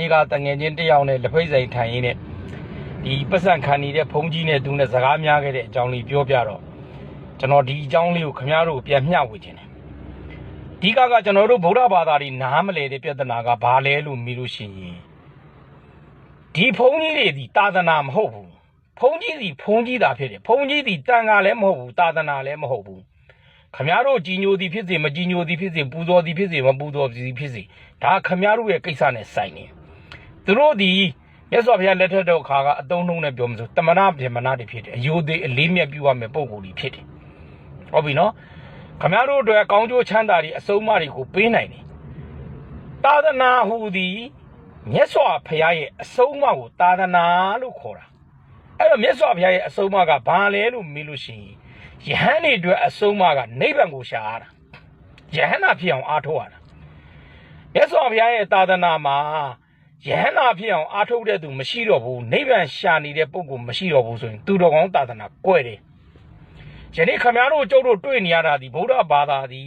နေ့ကတငယ်ချင်းတစ်ယောက်နဲ့လက်ဖိတ်ဆိုင်ထိုင်ရင်းနဲ့ဒီပတ်စံခံနေတဲ့ဘုံကြီးနဲ့သူနဲ့စကားများခဲ့တဲ့အကြောင်းလေးပြောပြတော့ကျွန်တော်ဒီအကြောင်းလေးကိုခင်ဗျားတို့ကိုပြန်မျှဝေခြင်းတယ်ဒီကကကျွန်တော်တို့ဗုဒ္ဓဘာသာတွေနားမလဲတဲ့ပြဿနာကဘာလဲလို့မေးလို့ရှိရင်ဒီဘုံကြီးတွေဒီသာသနာမဟုတ်ဘူးဘုံကြီးစီဘုံကြီးတာဖြစ်တယ်ဘုံကြီးစီတန်ခါလည်းမဟုတ်ဘူးသာသနာလည်းမဟုတ်ဘူးခမရတို့ကြီးညိုသည်ဖြစ်စေမကြီးညိုသည်ဖြစ်စေပူဇော်သည်ဖြစ်စေမပူဇော်သည်ဖြစ်စေဒါခမရတို့ရဲ့ကိစ္စနဲ့ဆိုင်နေ သူတို့ဒီမြတ်စွာဘုရားလက်ထက်တော့ခါကအတုံးလုံးနဲ့ပြောမစို့တမနာပြမနာတွေဖြစ်တယ်အယိုသေးအလေးမြတ်ပြုရမယ်ပုံကိုယ်ကြီးဖြစ်တယ်ဟုတ်ပြီနော်ခမရတို့အတွက်ကောင်းကျိုးချမ်းသာတွေအဆုံးအမတွေကိုပေးနိုင်တယ်သာသနာဟူသည်မြတ်စွာဘုရားရဲ့အဆုံးအမကိုသာသနာလို့ခေါ်တာအဲ့တော့မြတ်စွာဘုရားရဲ့အဆုံးအမကဘာလဲလို့မေးလို့ရှိရင်ယဟန်တွေအတွက်အဆုံးအမကနိဗ္ဗာန်ကိုရှာရတာယဟန်နာဖြစ်အောင်အားထုတ်ရတာမြတ်စွာဘုရားရဲ့သာသနာမှာ ယဟန်နာဖြစ်အောင်အားထုတ်တဲ့သူမရှိတော့ဘူးနိဗ္ဗာန်ရှာနေတဲ့ပုဂ္ဂိုလ်မရှိတော့ဘူးဆိုရင်သူတော်ကောင်းသာသနာကွဲတယ်ယနေ့ခမည်းတော်ကျုပ်တို့တွေ့နေရတာဒီဗုဒ္ဓဘာသာဒီ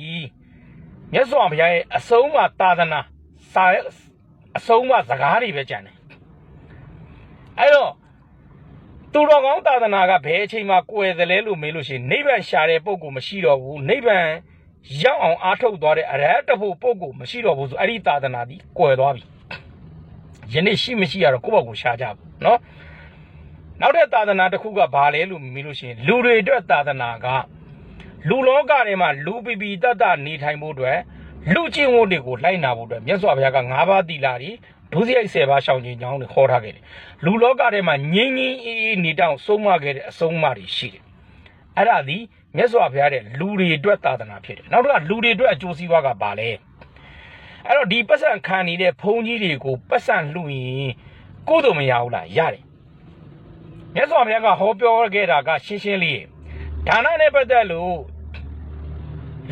မြတ်စွာဘုရားရဲ့အဆုံးအမသာသနာစာအဆုံးအမစကားတွေပဲကြံတယ်အဲ့တော့သူတော်ကောင်းသာသနာကဘယ်အချိန်မှကွယ်သလဲလို့မေးလို့ရှိရင်နိဗ္ဗာန်ရှာတဲ့ပုံကိုမရှိတော့ဘူးနိဗ္ဗာန်ရောက်အောင်အားထုတ်သွားတဲ့အရဟတဖို့ပုံကိုမရှိတော့ဘူးဆိုအဲ့ဒီသာသနာဒီကွယ်သွားပြီ ယနေ့ရှိမရှိရတော့ကိုယ့်ဘက်ကိုရှာကြဘူးเนาะနောက်တဲ့သာသနာတစ်ခုကဘာလဲလို့မေးလို့ရှိရင်လူတွေအတွက်သာသနာကလူလောကထဲမှာလူပီပီတတ်တတ်နေထိုင်ဖို့အတွက်လူချင်းဝတ်တွေကိုလိုက်နာဖို့အတွက်မြတ်စွာဘုရားက၅ပါးသီလာတွေဒုစရိုက်10ပါးရှောင်ကျင်ကြောင်းတွေခေါ်ထားခဲ့တယ်လူလောကထဲမှာငြိမ်းငြိမ်းအေးအေးနေတောင်ဆုံးမခဲ့တဲ့အဆုံးအမတွေရှိတယ်အဲ့ဒါဒီမြတ်စွာဘုရားတဲ့လူတွေအတွက်သာသနာဖြစ်တယ်နောက်တစ်ခါလူတွေအတွက်အကျိုးစီးပွားကဘာလဲ အဲ့တော့ဒီပတ်စံခံနေတဲ့ဘုန်းကြီးတွေကိုပတ်စံလှူရင်ကိုယ်တို့မရဘူးလားရတယ်မြတ်စွာဘုရားကဟောပြောခဲ့တာကရှင်းရှင်းလေးဒါနနဲ့ပတ်သက်လို့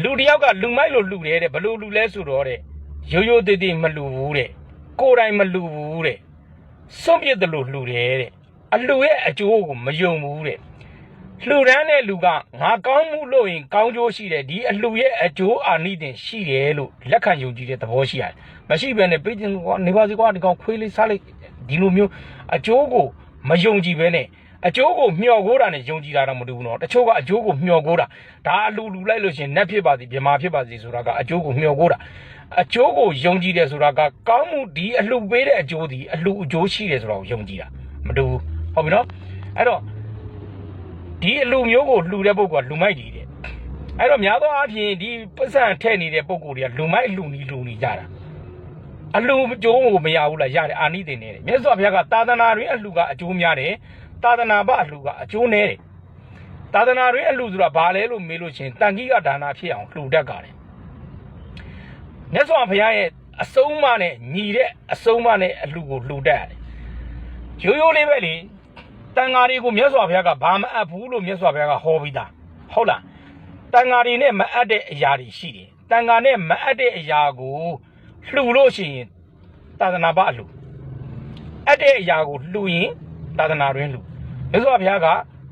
လူတစ်ယောက်ကလူမိုက်လို့လှူတယ်တဲ့ဘယ်လို့လှူလဲဆိုတော့တဲ့ရိုးရိုးသေးသေးမလှူဘူးတဲ့ကိုယ်တိုင်မလှူဘူးတဲ့စွန့်ပစ်တယ်လို့လှူတယ်တဲ့အလှူရဲ့အကျိုးကိုမယုံဘူးတဲ့ လှူဒန်းတဲ့လူကငါကောင်းမှုလို့ရင်ကောင်းကျိုးရှိတယ်ဒီအလှူရဲ့အကျိုးအာနိသင်ရှိတယ်လို့လက်ခံယုံကြည်တဲ့သဘောရှိရတယ်မရှိဘဲနဲ့ပေးခြင်းကနေပါစီကွာဒီကောင်ခွေးလေးစားလိုက်ဒီလိုမျိုးအကျိုးကိုမယုံကြည်ဘဲနဲ့အကျိုးကိုမျှော်ကိုးတာနဲ့ယုံကြည်တာတော့မတူဘူးနော်တချို့ကအကျိုးကိုမျှော်ကိုးတာဒါအလှူလူလိုက်လို့ရှရင်နက်ဖြစ်ပါသည်မြမာဖြစ်ပါသည်ဆိုတာကအကျိုးကိုမျှော်ကိုးတာအကျိုးကိုယုံကြည်တယ်ဆိုတာကကောင်းမှုဒီအလှူပေးတဲ့အကျိုးဒီအလှူအကျိုးရှိတယ်ဆိုတာကိုယုံကြည်တာမတူဘူးဟုတ်ပြီနော်အဲ့တော့ ဒီအလှူမျိုးကိုလှူတဲ့ပုဂ္ဂိုလ်ကလူမိုက်ကြီးတဲ့အဲ့တော့များသောအားဖြင့်ဒီပတ်စံထည့်နေတဲ့ပုဂ္ဂိုလ်တွေကလူမိုက်လှူနေလှူနေကြတာအလှူအကျိုးကိုမရဘူးလားရတယ်အာနိသင်နေတယ်မြတ်စွာဘုရားကသာသနာတွင်အလှူကအကျိုးများတယ်သာသနာပအလှူကအကျိုးနည်းတယ်သာသနာတွင်အလှူဆိုတာဘာလဲလို့မေးလို့ချင်းတန်ခိကဒါနာဖြစ်အောင်လှူတတ်ကြတယ်မြတ်စွာဘုရားရဲ့အဆုံးအမနဲ့ညီတဲ့အဆုံးအမနဲ့အလှူကိုလှူတတ်ရတယ်ရိုးရိုးလေးပဲလေ တန်ဃာတွေကိုမြတ်စွာဘုရားကဘာမအပ်ဘူးလို့မြတ်စွာဘုရားကဟောပြီးသားဟုတ်လားတန်ဃာတွေနဲ့မအပ်တဲ့အရာတွေရှိတယ်တန်ဃာနဲ့မအပ်တဲ့အရာကိုလှူလို့ရှိရင်သာသနာပအလှူအပ်တဲ့အရာကိုလှူရင်သာသနာတွင်လှူမြတ်စွာဘုရားက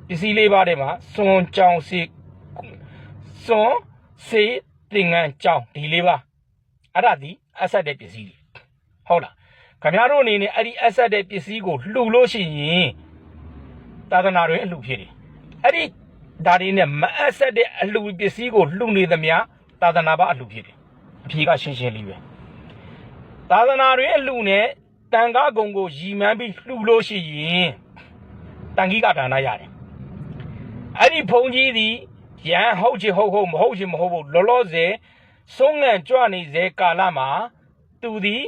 ပစ္စည်းလေးပါးထဲမှာစွန်ကြောင်စီစွန်စေသင်္ကန်းကြောင်ဒီလေးပါအဲ့ဒါဒီအဆက်တဲ့ပစ္စည်းတွေဟုတ်လားခင်ဗျားတို့အနေနဲ့အဲ့ဒီအဆက်တဲ့ပစ္စည်းကိုလှူလို့ရှိရင် သာသနာတွင်အလှူဖြစ်တယ်အဲ့ဒီဒါတွေနဲ့မအဆက်တဲ့အလှူပစ္စည်းကိုလှူနေသမျှသာသနာပအလှူဖြစ်တယ်အဖြေကရှင်းရှင်းလေးပဲသာသနာတွင်အလှူနဲ့တန်ခါကုံကိုရီမှန်းပြီးလှူလို့ရှိရင်တန်ခိကဒါနရတယ်အဲ့ဒီဘုံကြီးသည်ရန်ဟုတ်ချင်ဟုတ်ဟုတ်မဟုတ်ချင်မဟုတ်ဘူးလောလောဆယ်ဆုံးငံကြွနေစေကာလမှာသူသည်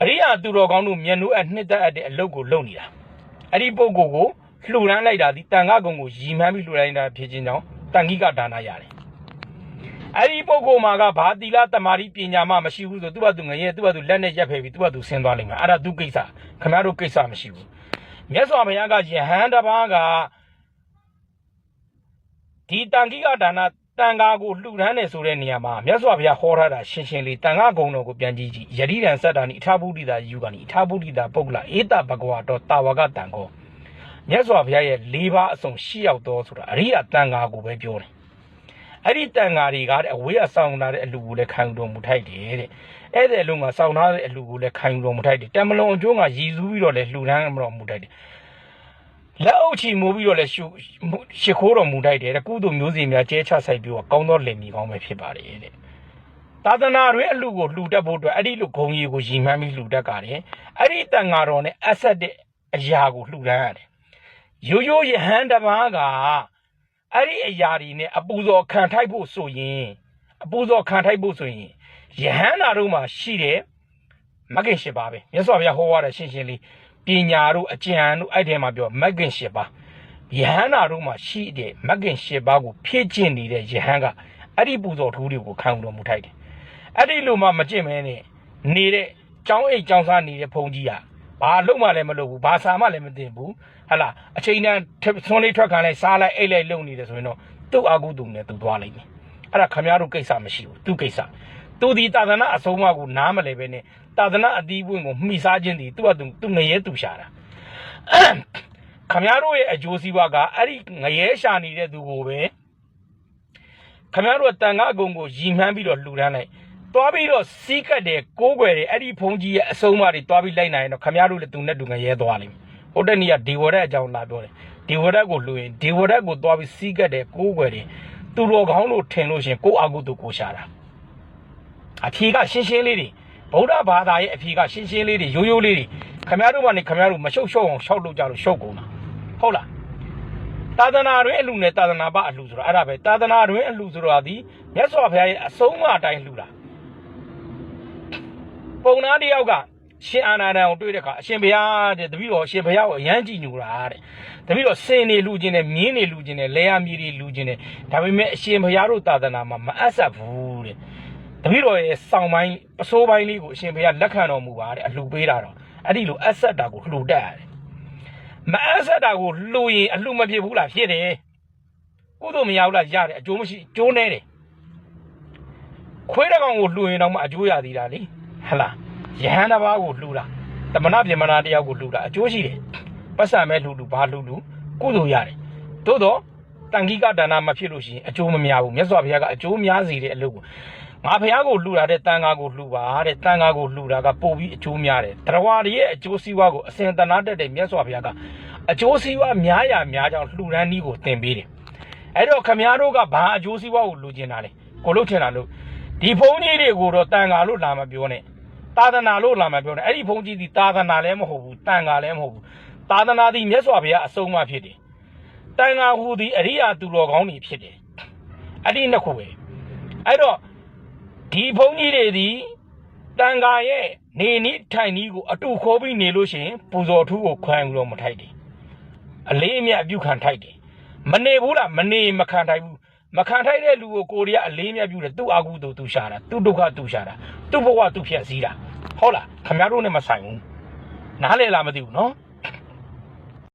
အရိယာသူတော်ကောင်းတို့မျက်နှာအနှစ်သက်အပ်တဲ့အလုပ်ကိုလုပ်နေတာ အဲ့ဒီပုဂ္ဂိုလ်ကိုလှူဒန်းလိုက်တာဒီတန်ခါကုံကိုရီမှန်းပြီးလှူဒန်းလိုက်တာဖြစ်ခြင်းကြောင့်တန်ခိကဒါနရတယ်အဲ့ဒီပုဂ္ဂိုလ်မှာကဘာတိလတမာတိပညာမှမရှိဘူးဆိုသူ့ဘာသူငရဲသူ့ဘာသူလက်နဲ့ရက်ဖယ်ပြီးသူ့ဘာသူဆင်းသွားလိမ့်မယ်အဲ့ဒါသူကိစ္စခင်ဗျားတို့ကိစ္စမရှိဘူးမြတ်စွာဘုရားကယဟန်တစ်ပါးကဒီတန်ခိကဒါန တန်ဃာကိုလှူဒန်းတယ်ဆိုတဲ့နေရာမှာမြတ်စွာဘုရားဟောထားတာရှင်းရှင်းလေးတန်ဃာဂုံတော်ကိုပြန်ကြည့်ကြည့်ယတိတံစတ္တာနိအထာဘုဒ္ဓိတာယူကနိအထာဘုဒ္ဓိတာပုဂ္ဂလဧတဘဂဝါတော်တာဝကတန်ကောမြတ်စွာဘုရားရဲ့၄ပါးအစုံ၈ယောက်တော်ဆိုတာအရိယတန်ဃာကိုပဲပြောတယ်အဲ့ဒီတန်ဃာတွေကတဲ့အဝေးကစောင်းလာတဲ့အလူကိုလည်းခံယူတော်မူထိုက်တယ်တဲ့အဲ့ဒီအလုံးကစောင်းလာတဲ့အလူကိုလည်းခံယူတော်မူထိုက်တယ်တမလွန်အကျိုးကရည်စူးပြီးတော့လည်းလှူဒန်းတော်မူထိုက်တယ် လက်အုပ်ချီမိုးပြီးတော့လည်းရှုရှ िख ိုးတော်မူထိုက်တယ်တဲ့ကုသိုလ်မျိုးစီများကျဲချဆိုင်ပြီးတော့ကောင်းသောလင်မီကောင်းပဲဖြစ်ပါတယ်တဲ့သာသနာတွင်အလူကိုလှူတတ်ဖို့အတွက်အဲ့ဒီလိုဂုံကြီးကိုရည်မှန်းပြီးလှူတတ်ကြတယ်အဲ့ဒီတန်ဃာတော်နဲ့အဆက်တဲ့အရာကိုလှူဒန်းရတယ်ရိုးရိုးယဟန်တစ်ပါးကအဲ့ဒီအရာတွေနဲ့အပူဇော်ခံထိုက်ဖို့ဆိုရင်အပူဇော်ခံထိုက်ဖို့ဆိုရင်ယဟန္တာတို့မှာရှိတဲ့မဂ္ဂင်၈ပါးပဲမြတ်စွာဘုရားဟောရတဲ့ရှင်းရှင်းလေး ပညာတို့အကျဉ်တို့အဲ့ဒီမှာပြောမဂ္ဂင်၈ပါးယဟန္တာတို့မှာရှိတဲ့မဂ္ဂင်၈ပါးကိုဖြည့်ကျင့်နေတဲ့ယဟန်ကအဲ့ဒီပူဇော်ထူးတွေကိုခံတော်မူထိုက်တယ်အဲ့ဒီလိုမှမကျင့်မဲနဲ့နေတဲ့ကျောင်းအိတ်ကျောင်းစားနေတဲ့ဘုန်းကြီးကဘာလုံးမှလည်းမလုပ်ဘူးဘာစာမှလည်းမသိဘူးဟလာအချိန်တန်းဆွန်းလေးထွက်ခံလိုက်စားလိုက်အိတ်လိုက်လုံနေတယ်ဆိုရင်တော့သူ့အာကုသူနဲ့သူသွားလိမ့်မယ်အဲ့ဒါခမရတို့ကိစ္စမရှိဘူးသူ့ကိစ္စ သူဒီတာသနာအဆုံးအမကိုနားမလဲပဲနဲ့တာသနာအတီးပွင့်ကိုမှီစားခြင်းဒီသူ့အတူသူငရဲသူရှာတာခမရတို့ရဲ့အကျိုးစီးပွားကအဲ့ဒီငရဲရှာနေတဲ့သူကိုပဲခမရတို့တန်ခါအကုန်ကိုရီမှန်းပြီးတော့လှူဒန်းလိုက်သွားပြီးတော့စီးကတ်တယ်ကိုးကွယ်တယ်အဲ့ဒီဖုန်ကြီးရဲ့အဆုံးအမတွေသွားပြီးလိုက်နိုင်ရင်တော့ခမရတို့လည်းသူနဲ့သူငရဲသွားလိမ့်မယ်ဟိုတနေ့ကဒီဝရက်အကြောင်းလာပြောတယ်ဒီဝရက်ကိုလှူရင်ဒီဝရက်ကိုသွားပြီးစီးကတ်တယ်ကိုးကွယ်တယ်သူတော်ကောင်းလို့ထင်လို့ရှရင်ကိုအာကုသူကိုရှာတာ အဖြေကရှင်းရှင်းလေးတွေဗုဒ္ဓဘာသာရဲ့အဖြေကရှင်းရှင်းလေးတွေရိုးရိုးလေးတွေခမရတို့ကနေခမရတို့မရှုပ်ရှုပ်အောင်ရှောက်လို့ကြလို့ရှုပ်ကုန်တာဟုတ်လားသာသနာတွင်အလှနဲ့သာသနာပအလှဆိုတော့အဲ့ဒါပဲသာသနာတွင်အလှဆိုတော့ဒီမြတ်စွာဘုရားရဲ့အဆုံးအမအတိုင်းလှူတာပုံနာတယောက်ကရှင်အာနာဒံကိုတွေ့တဲ့အခါအရှင်ဘုရားတဲ့တပည့်တော်အရှင်ဘုရားကိုအယမ်းကြည်ညိုတာတဲ့တပည့်တော်စင်နေလူချင်းနဲ့မြင်းနေလူချင်းနဲ့လဲရမီတွေလူချင်းနဲ့ဒါပေမဲ့အရှင်ဘုရားတို့သာသနာမှာမအပ်ဆက်ဘူးတဲ့ တပည့်တော်ရဲ့စောင်းပိုင်းပစိုးပိုင်းလေးကိုအရှင်ဘုရားလက်ခံတော်မူပါတဲ့အလှပေးတာတော့အဲ့ဒီလိုအပ်ဆက်တာကိုလှူတတ်ရတယ်မအပ်ဆက်တာကိုလှူရင်အလှမဖြစ်ဘူးလားဖြစ်တယ်ကုသိုလ်မရဘူးလားရတယ်အကျိုးမရှိကျိုးနေတယ်ခွေးတစ်ကောင်ကိုလှူရင်တော့မှအကျိုးရသေးတာလေဟဟလားယဟန်တစ်ပါးကိုလှူတာတမနာပြမနာတယောက်ကိုလှူတာအကျိုးရှိတယ်ပတ်စံမဲ့လှူလှူဘာလှူလှူကုသိုလ်ရတယ်သို့တော့တန်ခိကဒါနမဖြစ်လို့ရှိရင်အကျိုးမများဘူးမြတ်စွာဘုရားကအကျိုးများစေတဲ့အလုပ်ကို ငါဘုရားကိုလှူတာတဲ့တန်ဃာကိုလှူပါတဲ့တန်ဃာကိုလှူတာကပို့ပြီးအကျိုးများတယ်တရားဝါတွေရဲ့အကျိုးစီးပွားကိုအစဉ်တနာတက်တဲ့မြတ်စွာဘုရားကအကျိုးစီးပွားများရများကြောင်းလှူဒန်းနည်းကိုသင်ပေးတယ်အဲ့တော့ခမည်းတော်ကဘာအကျိုးစီးပွားကိုလှူကျင်တာလဲကိုလို့ထင်တာလို့ဒီဘုန်းကြီးတွေကိုတော့တန်ဃာလို့လာမပြောနဲ့သာသနာလို့လာမှပြောတယ်အဲ့ဒီဘုန်းကြီးဒီသာသနာလည်းမဟုတ်ဘူးတန်ဃာလည်းမဟုတ်ဘူးသာသနာဒီမြတ်စွာဘုရားအဆုံးအမဖြစ်တယ်တန်ဃာဟူသည်အရိယာသူတော်ကောင်းတွေဖြစ်တယ်အဲ့ဒီနှစ်ခုပဲအဲ့တော့ ဒီဘုန်းကြီးတွေဒီတန်ဃာရဲ့နေနီးထိုင်နီးကိုအတူခေါ်ပြီးနေလို့ရှိရင်ပူဇော်ထူးကိုခွဲလို့မထိုက်တယ်အလေးအမြတ်အပြုခံထိုက်တယ်မနေဘူးလားမနေမခံထိုက်ဘူးမခံထိုက်တဲ့လူကိုကိုရီးယားအလေးမြတ်ပြုတယ်သူ့အာကုသူသူရှာတာသူ့ဒုက္ခသူရှာတာသူ့ဘဝသူဖြည့်စည်းတာဟုတ်လားခင်ဗျားတို့နဲ့မဆိုင်ဘူးနားလဲလားမသိဘူးနော်